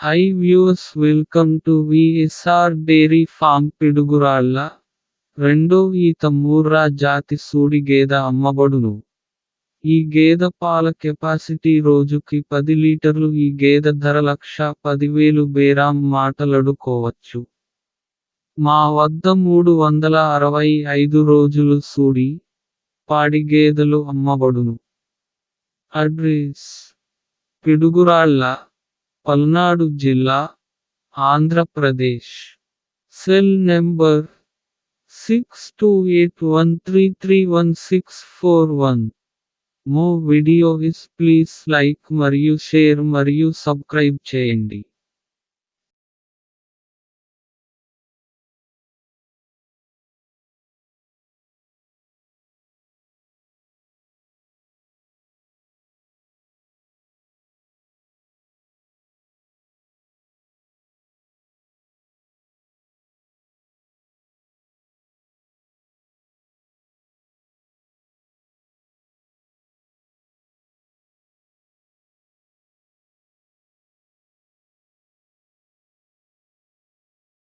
Hi views welcome to VSR dairy farm Piduguralla రెండో ఈత మూర్రా జాతి సూడి గేద అమ్మబడును. ఈ గేద పాల కెపాసిటీ రోజుకి పది లీటర్లు ఈ గేద ధర లక్ష పదివేలు బేరాం మాటలడుకోవచ్చు. మా వద్ద మూడు వందల అరవై ఐదు రోజులు సూడి పాడి గేదెలు అమ్మబడును. అడ్రస్ పిడుగురాళ్ళ. పల్నాడు జిల్లా Andhra Pradesh. Cell number six two eight one three three one six four one. మో వీడియో ఇస్ ప్లీజ్ లైక్ మరియు షేర్ మరియు సబ్స్క్రైబ్ చేయండి.